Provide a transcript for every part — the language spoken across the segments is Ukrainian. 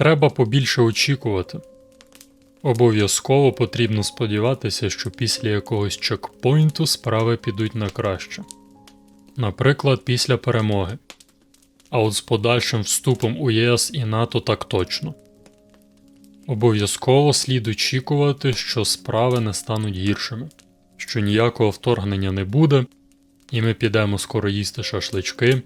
Треба побільше очікувати. Обов'язково потрібно сподіватися, що після якогось чекпоінту справи підуть на краще. Наприклад, після перемоги. А от з подальшим вступом у ЄС і НАТО так точно. Обов'язково слід очікувати, що справи не стануть гіршими, що ніякого вторгнення не буде, і ми підемо скоро їсти шашлички,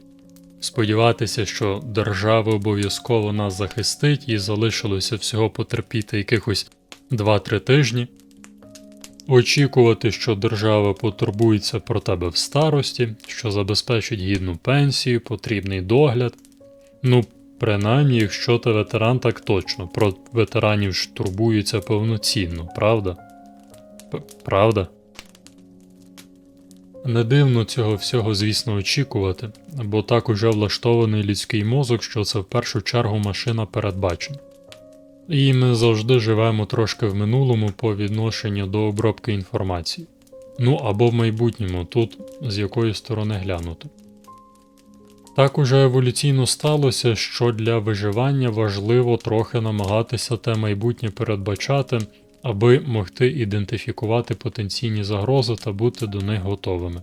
сподіватися, що держава обов'язково нас захистить і залишилося всього потерпіти якихось 2-3 тижні. Очікувати, що держава потурбується про тебе в старості, що забезпечить гідну пенсію, потрібний догляд. Ну, принаймні, якщо ти ветеран, так точно. Про ветеранів ж турбуються повноцінно, правда? П- правда? Не дивно цього всього, звісно, очікувати, бо так уже влаштований людський мозок, що це в першу чергу машина передбачень. І ми завжди живемо трошки в минулому по відношенню до обробки інформації. Ну або в майбутньому, тут з якої сторони глянути. Так уже еволюційно сталося, що для виживання важливо трохи намагатися те майбутнє передбачати, аби могти ідентифікувати потенційні загрози та бути до них готовими.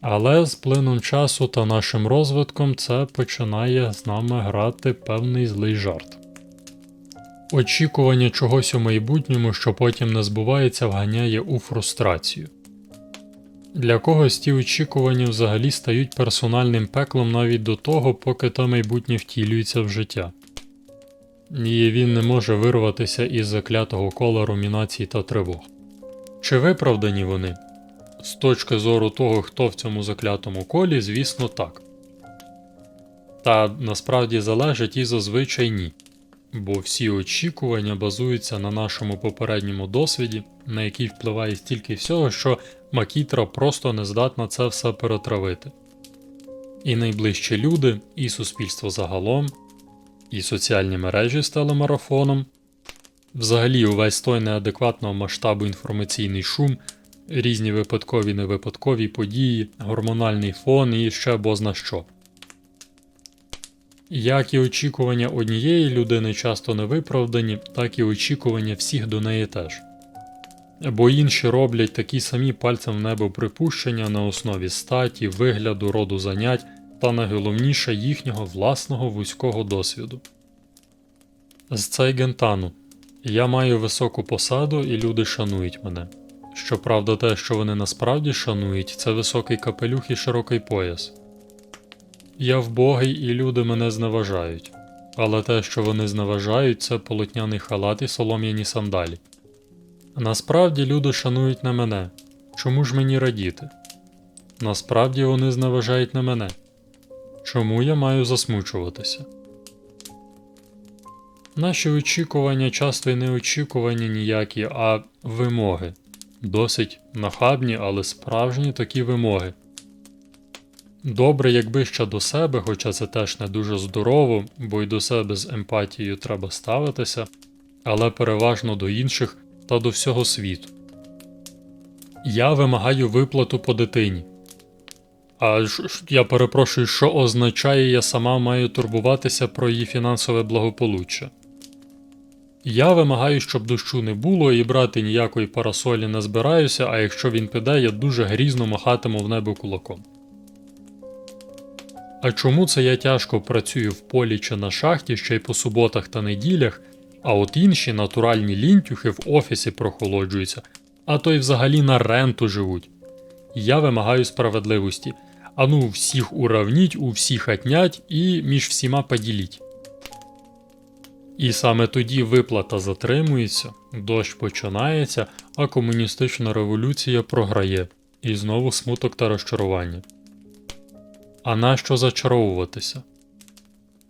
Але з плином часу та нашим розвитком це починає з нами грати певний злий жарт. Очікування чогось у майбутньому, що потім не збувається, вганяє у фрустрацію. Для когось ті очікування взагалі стають персональним пеклом навіть до того, поки те майбутнє втілюється в життя. І він не може вирватися із заклятого кола румінацій та тривог. Чи виправдані вони? З точки зору того, хто в цьому заклятому колі, звісно, так. Та насправді залежить і зазвичай ні. Бо всі очікування базуються на нашому попередньому досвіді, на який впливає стільки всього, що Макітра просто не здатна це все перетравити. І найближчі люди, і суспільство загалом, і соціальні мережі з телемарафоном, взагалі увесь той неадекватного масштабу інформаційний шум, різні випадкові невипадкові події, гормональний фон і ще бозна що. Як і очікування однієї людини часто не виправдані, так і очікування всіх до неї теж. Бо інші роблять такі самі пальцем в небо припущення на основі статі, вигляду, роду занять та найголовніше їхнього власного вузького досвіду. З цей гентану. Я маю високу посаду і люди шанують мене. Щоправда, те, що вони насправді шанують, це високий капелюх і широкий пояс. Я вбогий і люди мене зневажають, але те, що вони зневажають, це полотняний халат і солом'яні сандалі. Насправді люди шанують не мене. Чому ж мені радіти? Насправді вони зневажають не мене. Чому я маю засмучуватися? Наші очікування часто й не очікування ніякі, а вимоги. Досить нахабні, але справжні такі вимоги. Добре, якби ще до себе, хоча це теж не дуже здорово, бо й до себе з емпатією треба ставитися, але переважно до інших та до всього світу. Я вимагаю виплату по дитині. А я перепрошую, що означає, я сама маю турбуватися про її фінансове благополуччя. Я вимагаю, щоб дощу не було і брати ніякої парасолі не збираюся, а якщо він піде, я дуже грізно махатиму в небо кулаком. А чому це я тяжко працюю в полі чи на шахті ще й по суботах та неділях, а от інші натуральні лінтюхи в офісі прохолоджуються, а то й взагалі на ренту живуть. Я вимагаю справедливості. Ану, всіх уравніть, у всіх отнять і між всіма поділіть. І саме тоді виплата затримується, дощ починається, а комуністична революція програє, і знову смуток та розчарування. А нащо зачаровуватися?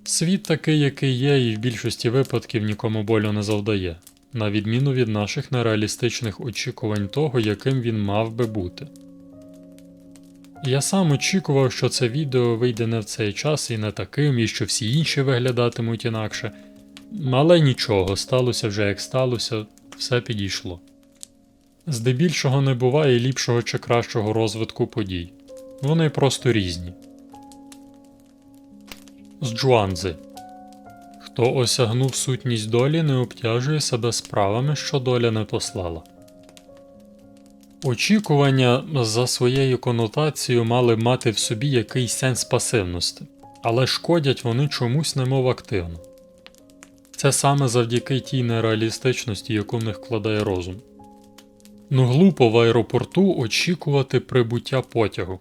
Світ такий, який є, і в більшості випадків нікому болю не завдає, на відміну від наших нереалістичних очікувань того, яким він мав би бути. Я сам очікував, що це відео вийде не в цей час і не таким, і що всі інші виглядатимуть інакше. Але нічого, сталося вже як сталося, все підійшло. Здебільшого не буває ліпшого чи кращого розвитку подій. Вони просто різні. З Джуанзи. Хто осягнув сутність долі, не обтяжує себе справами, що доля не послала. Очікування за своєю конотацією мали мати в собі якийсь сенс пасивності, але шкодять вони чомусь немов активно. Це саме завдяки тій нереалістичності, яку в них вкладає розум. Ну глупо в аеропорту очікувати прибуття потягу.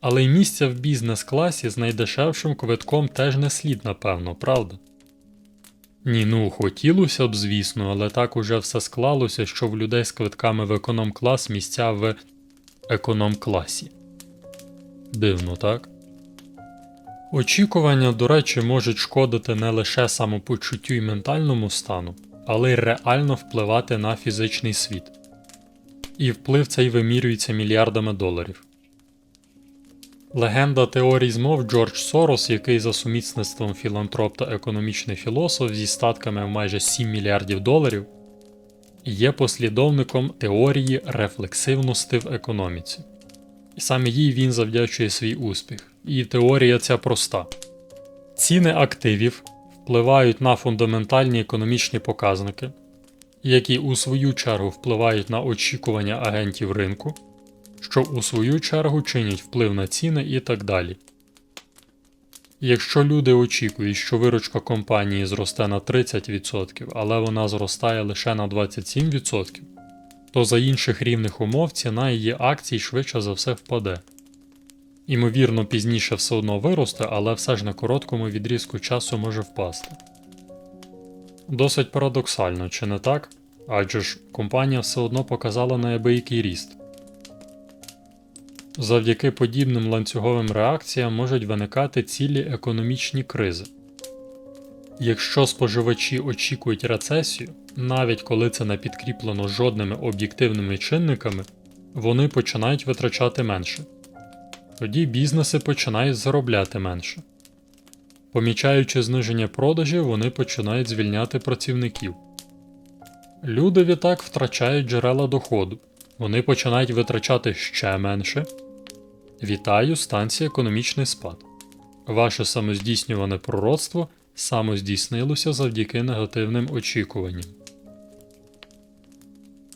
Але й місця в бізнес-класі з найдешевшим квитком теж не слід, напевно, правда? Ні, ну хотілося б, звісно, але так уже все склалося, що в людей з квитками в економ-клас місця в економ-класі. Дивно, так? Очікування, до речі, можуть шкодити не лише самопочуттю і ментальному стану, але й реально впливати на фізичний світ. І вплив цей вимірюється мільярдами доларів. Легенда теорій змов Джордж Сорос, який за сумісництвом філантроп та економічний філософ зі статками в майже 7 мільярдів доларів, є послідовником теорії рефлексивності в економіці. І саме їй він завдячує свій успіх. І теорія ця проста: ціни активів впливають на фундаментальні економічні показники, які у свою чергу впливають на очікування агентів ринку що у свою чергу чинять вплив на ціни і так далі. Якщо люди очікують, що виручка компанії зросте на 30%, але вона зростає лише на 27%, то за інших рівних умов ціна її акцій швидше за все впаде. Імовірно, пізніше все одно виросте, але все ж на короткому відрізку часу може впасти. Досить парадоксально, чи не так? Адже ж компанія все одно показала неабиякий ріст. Завдяки подібним ланцюговим реакціям можуть виникати цілі економічні кризи. Якщо споживачі очікують рецесію, навіть коли це не підкріплено жодними об'єктивними чинниками, вони починають витрачати менше. Тоді бізнеси починають заробляти менше. Помічаючи зниження продажів, вони починають звільняти працівників. Люди відтак втрачають джерела доходу, вони починають витрачати ще менше. Вітаю, станція економічний спад. Ваше самоздійснюване пророцтво самоздійснилося завдяки негативним очікуванням.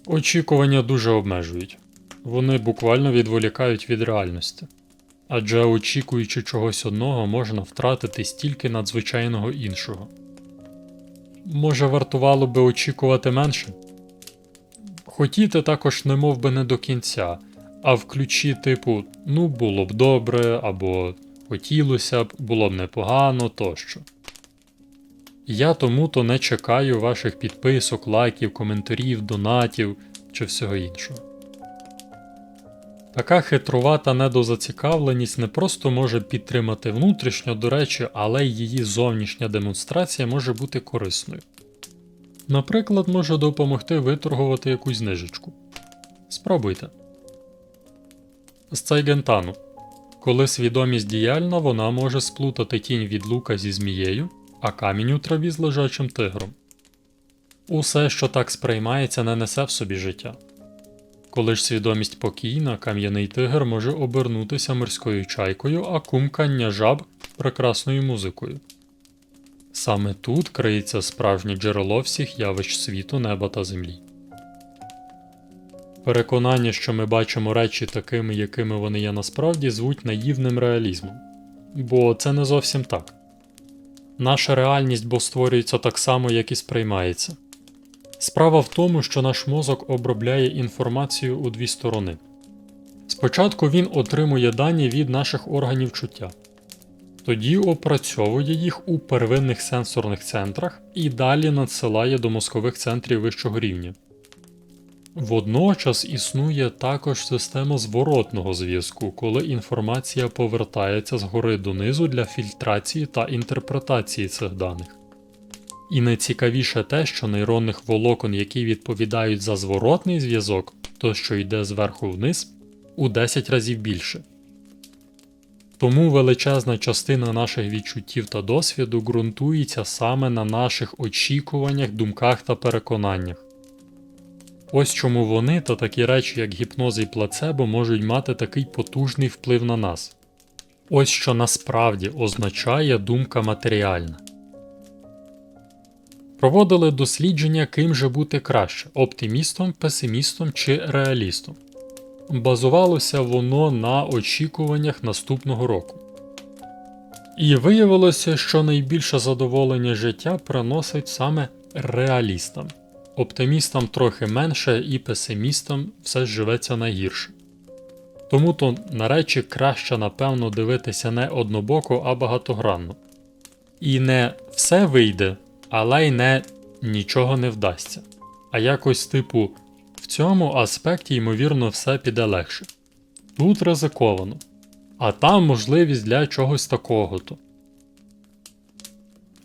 Очікування дуже обмежують. Вони буквально відволікають від реальності. Адже очікуючи чогось одного, можна втратити стільки надзвичайного іншого. Може, вартувало би очікувати менше? Хотіти також не мов би не до кінця, а в ключі, типу, ну було б добре, або хотілося б, було б непогано тощо. Я тому то не чекаю ваших підписок, лайків, коментарів, донатів чи всього іншого. Така хитрувата недозацікавленість не просто може підтримати внутрішньо, до речі, але й її зовнішня демонстрація може бути корисною. Наприклад, може допомогти виторгувати якусь знижечку. Спробуйте. З Цайгентану. Коли свідомість діяльна, вона може сплутати тінь від лука зі змією, а камінь у траві з лежачим тигром. Усе, що так сприймається, не несе в собі життя. Коли ж свідомість покійна, кам'яний тигр може обернутися морською чайкою, а кумкання жаб прекрасною музикою. Саме тут криється справжнє джерело всіх явищ світу, неба та землі. Переконання, що ми бачимо речі такими, якими вони є насправді, звуть наївним реалізмом. Бо це не зовсім так. Наша реальність бо створюється так само, як і сприймається. Справа в тому, що наш мозок обробляє інформацію у дві сторони. Спочатку він отримує дані від наших органів чуття, тоді опрацьовує їх у первинних сенсорних центрах і далі надсилає до мозкових центрів вищого рівня. Водночас існує також система зворотного зв'язку, коли інформація повертається згори донизу для фільтрації та інтерпретації цих даних. І найцікавіше те, що нейронних волокон, які відповідають за зворотний зв'язок, то що йде зверху вниз, у 10 разів більше. Тому величезна частина наших відчуттів та досвіду ґрунтується саме на наших очікуваннях, думках та переконаннях. Ось чому вони та такі речі, як гіпноз і плацебо, можуть мати такий потужний вплив на нас. Ось що насправді означає думка матеріальна. Проводили дослідження, ким же бути краще оптимістом, песимістом чи реалістом. Базувалося воно на очікуваннях наступного року. І виявилося, що найбільше задоволення життя приносить саме реалістам. Оптимістам трохи менше і песимістам все живеться найгірше. Тому то на речі краще, напевно, дивитися не однобоко, а багатогранно. І не все вийде, але й не нічого не вдасться. А якось типу в цьому аспекті, ймовірно, все піде легше. Тут ризиковано, а там можливість для чогось такого-то.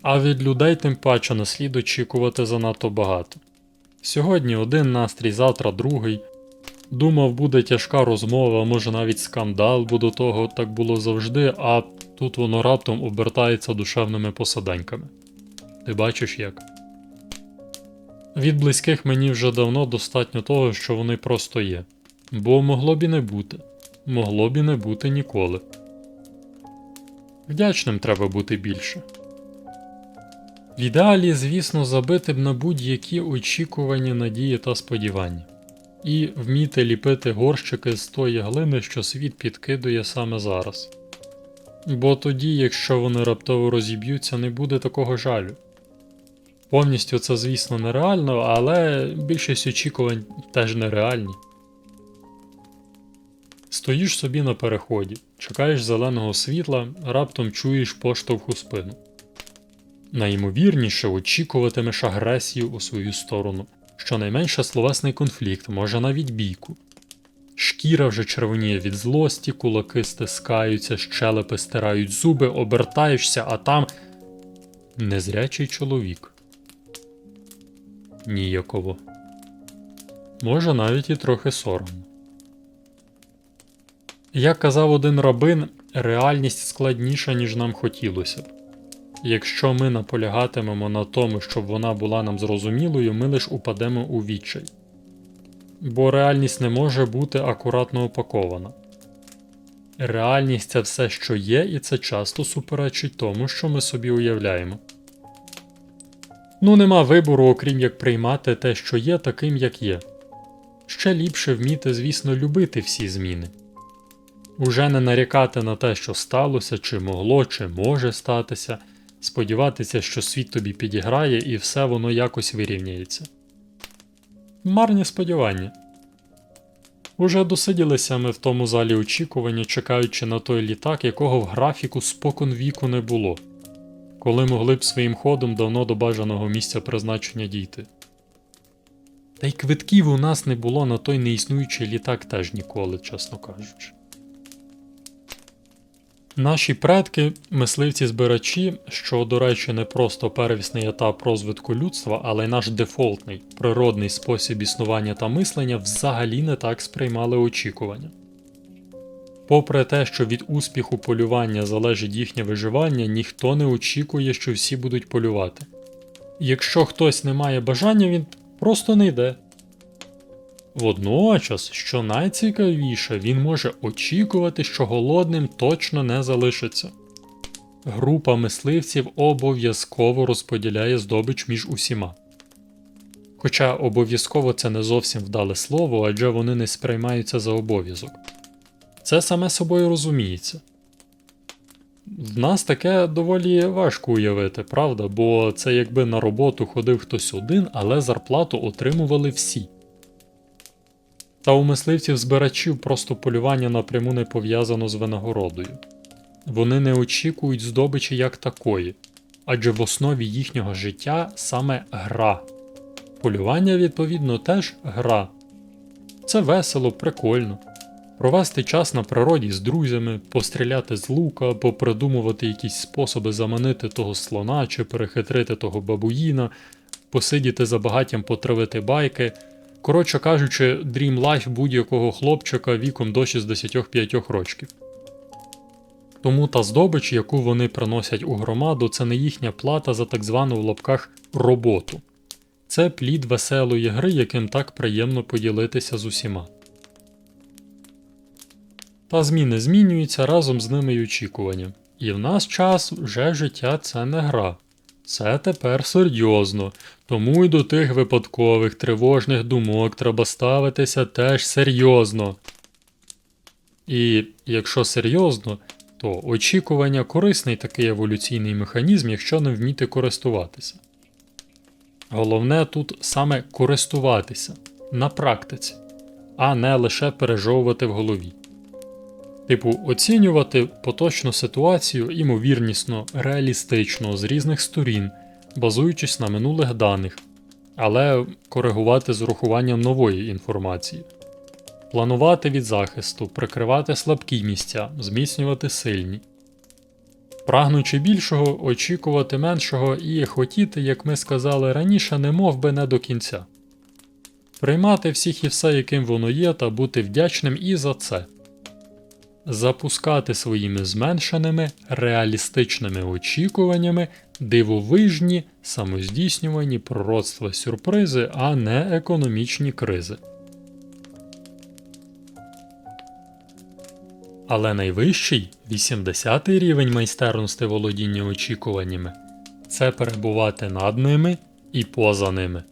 А від людей тим паче не слід очікувати занадто багато. Сьогодні один настрій, завтра другий. Думав, буде тяжка розмова, може навіть скандал, бо до того так було завжди, а тут воно раптом обертається душевними посаденьками. Ти бачиш як? Від близьких мені вже давно достатньо того, що вони просто є. Бо могло б і не бути. Могло б і не бути ніколи. Вдячним треба бути більше. В ідеалі, звісно, забити б на будь-які очікування, надії та сподівання, і вміти ліпити горщики з тої глини, що світ підкидує саме зараз. Бо тоді, якщо вони раптово розіб'ються, не буде такого жалю. Повністю це, звісно, нереально, але більшість очікувань теж нереальні. Стоїш собі на переході, чекаєш зеленого світла, раптом чуєш поштовх у спину. Найімовірніше очікуватимеш агресію у свою сторону, щонайменше словесний конфлікт, може навіть бійку. Шкіра вже червоніє від злості, кулаки стискаються, щелепи стирають зуби, обертаєшся, а там незрячий чоловік. Ніяково. Може навіть і трохи соромно. Як казав один рабин, реальність складніша, ніж нам хотілося б. Якщо ми наполягатимемо на тому, щоб вона була нам зрозумілою, ми лиш упадемо у відчай. Бо реальність не може бути акуратно упакована. Реальність це все, що є, і це часто суперечить тому, що ми собі уявляємо. Ну, нема вибору, окрім як приймати те, що є, таким, як є. Ще ліпше вміти, звісно, любити всі зміни. Уже не нарікати на те, що сталося, чи могло, чи може статися, сподіватися, що світ тобі підіграє і все воно якось вирівняється. Марні сподівання. Уже досиділися ми в тому залі очікування, чекаючи на той літак, якого в графіку спокон віку не було, коли могли б своїм ходом давно до бажаного місця призначення дійти. Та й квитків у нас не було на той неіснуючий літак теж ніколи, чесно кажучи. Наші предки, мисливці-збирачі, що, до речі, не просто первісний етап розвитку людства, але й наш дефолтний природний спосіб існування та мислення, взагалі не так сприймали очікування. Попри те, що від успіху полювання залежить їхнє виживання, ніхто не очікує, що всі будуть полювати. Якщо хтось не має бажання, він просто не йде. Водночас, що найцікавіше, він може очікувати, що голодним точно не залишиться. Група мисливців обов'язково розподіляє здобич між усіма. Хоча обов'язково це не зовсім вдале слово, адже вони не сприймаються за обов'язок. Це саме собою розуміється. В нас таке доволі важко уявити, правда, бо це якби на роботу ходив хтось один, але зарплату отримували всі. Та у мисливців збирачів просто полювання напряму не пов'язано з винагородою. Вони не очікують здобичі як такої, адже в основі їхнього життя саме гра. Полювання, відповідно, теж гра. Це весело, прикольно. Провести час на природі з друзями, постріляти з лука, попридумувати якісь способи заманити того слона чи перехитрити того бабуїна, посидіти за багаттям потравити байки. Коротше кажучи, Dream Life будь-якого хлопчика віком до 65 рочків. Тому та здобич, яку вони приносять у громаду, це не їхня плата за так звану в лапках роботу. Це плід веселої гри, яким так приємно поділитися з усіма. Та зміни змінюються разом з ними й очікування. І в нас час вже життя це не гра. Це тепер серйозно, тому й до тих випадкових тривожних думок треба ставитися теж серйозно. І якщо серйозно, то очікування корисний такий еволюційний механізм, якщо не вміти користуватися. Головне тут саме користуватися на практиці, а не лише пережовувати в голові. Типу, оцінювати поточну ситуацію імовірнісно, реалістично з різних сторін, базуючись на минулих даних, але коригувати з урахуванням нової інформації. Планувати від захисту, прикривати слабкі місця, зміцнювати сильні. Прагнучи більшого, очікувати меншого і хотіти, як ми сказали раніше, не мов би не до кінця. Приймати всіх і все, яким воно є, та бути вдячним і за це. Запускати своїми зменшеними реалістичними очікуваннями дивовижні, самоздійснювані пророцтва сюрпризи, а не економічні кризи. Але найвищий 80-й рівень майстерності володіння очікуваннями це перебувати над ними і поза ними.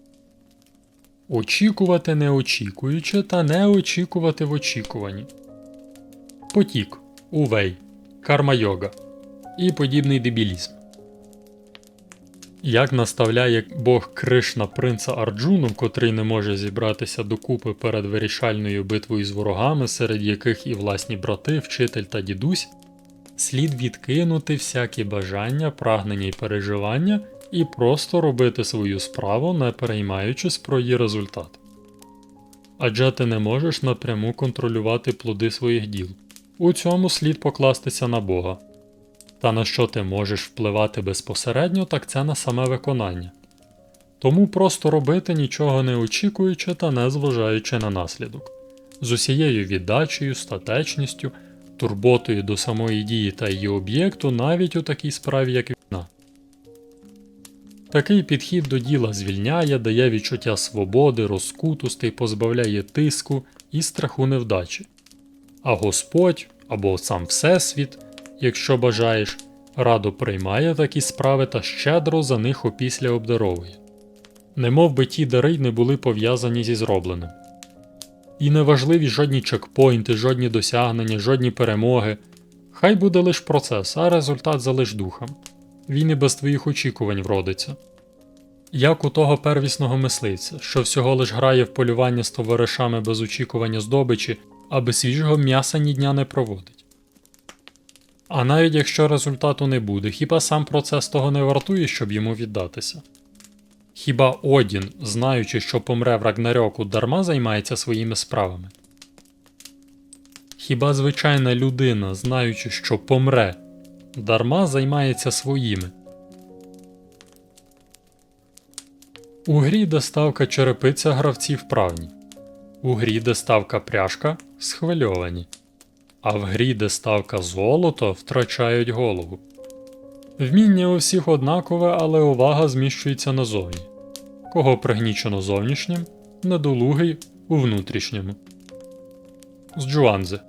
Очікувати не очікуючи та не очікувати в очікуванні. Потік, увей, карма-йога і подібний дебілізм. Як наставляє Бог Кришна принца Арджуну, котрий не може зібратися докупи перед вирішальною битвою з ворогами, серед яких і власні брати, вчитель та дідусь, слід відкинути всякі бажання, прагнення і переживання і просто робити свою справу, не переймаючись про її результат. Адже ти не можеш напряму контролювати плоди своїх діл. У цьому слід покластися на Бога. Та на що ти можеш впливати безпосередньо, так це на саме виконання. Тому просто робити нічого не очікуючи та не зважаючи на наслідок, з усією віддачею, статечністю, турботою до самої дії та її об'єкту навіть у такій справі, як війна. Такий підхід до діла звільняє, дає відчуття свободи, розкутостей, позбавляє тиску і страху невдачі. А Господь або сам Всесвіт, якщо бажаєш, радо приймає такі справи та щедро за них опісля обдаровує. Немов би ті дари не були пов'язані зі зробленим. І неважливі жодні чекпоінти, жодні досягнення, жодні перемоги. Хай буде лиш процес, а результат залиш духом. Він і без твоїх очікувань вродиться. Як у того первісного мисливця, що всього лиш грає в полювання з товаришами без очікування здобичі, аби свіжого м'яса ні дня не проводить. А навіть якщо результату не буде, хіба сам процес того не вартує, щоб йому віддатися? Хіба Одін, знаючи, що помре в Рагнарьоку, дарма займається своїми справами? Хіба звичайна людина, знаючи, що помре, дарма займається своїми? У грі, де ставка черепиця гравці вправні. У грі, де ставка пряжка, схвильовані. А в грі, де ставка золото, втрачають голову. Вміння у всіх однакове, але увага зміщується назовні. Кого пригнічено зовнішнім, недолугий у внутрішньому. З Джуанзе